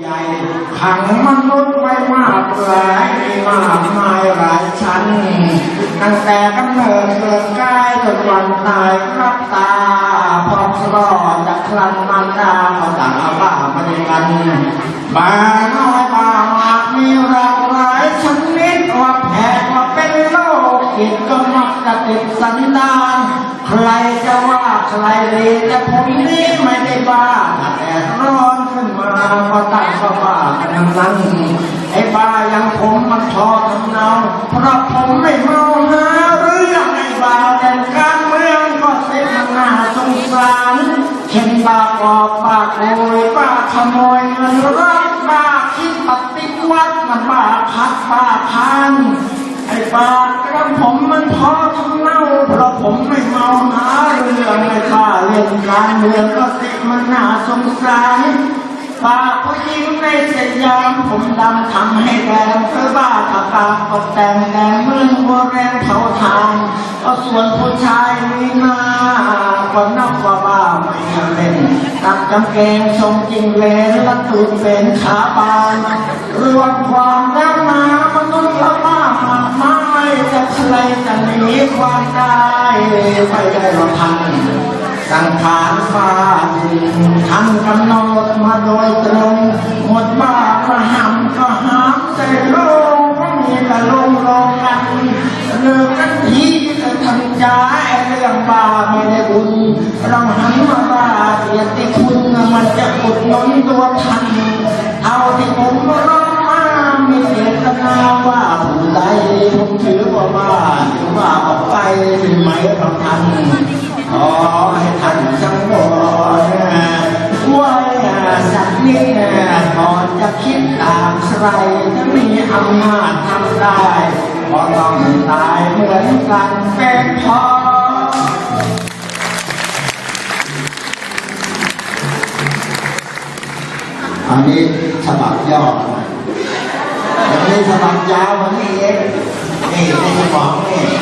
ใหญ่ขังมนุษย์ไว้มากหลายมีมากมายหลายชั้น ตั้งแต่กำเนิดเกิดกายจนวันตายครับตาพอคลอจากครันมารดาก็ต่างเอาบ้ามาด้วยกันบาน้อยบามากมีหลากหลายชนิดว่าแผลว่าเป็นโรคจิตก็มักจะติดสันดานใครจะว่าใครดีแต่ผมนี้ไม่ได้บ้าแดดร้อนขึ้นมาังนั้นไอ้บ้ายังผมมันชอทำเนาเพราะผมไม่เมาหาเรื่องไอ้บ้าเด่นการเมืองก็เสียหน้าสงสารเช่นบ้ากอบบ้าโกยบ้าขโมยเงินรักบ้าคิดปฏิวัติมันบ้าพักบ้าพานไอ้ปากระผมมันพอทำเน่าเพราะผมไม่เมาหาเรื่องไอ้ป้าเล่นการเมืองก็ติมันหน่าสงสาร ปากผู้หญิงในสยามผมดำทำให้แดงเพื่อบ้าตาปากตกแต่งแดงเมืองหัวแรงเผาทานก็ส่วนผู้ชายมีมาก็นอกว่าบ้าไม่เล่นตัดกำเกงทรงจริงเลนและตูดเป็นขาบานรวมความแล้วมามนุษย์ละบ้ามากมายจะใครจะหนีความตายไปได้หรอกทันสังขารฟ้าดินทำกำหนด เลิกกันทีจะทำใจไอ้เรื่องบ้าไม่ได้บุญเราหันมาบ้าเสียติคุณมันจะอุดหนุนตัวทัน เอาที่ผมร้องมามีเจตนาว่าผู้ใดผมถือว่าบ้าถือว่าออกไปที่ไหมเราทันขอให้ท่านจำไว้ว่าสักนิดก่อนจะคิดตามใครจะมีอำนาจทำได้ หมือนกันเป็นพออันนี้ฉบับย่อนะอันนี้ฉบับยาวมันนี่เองนี่ในสมองนี่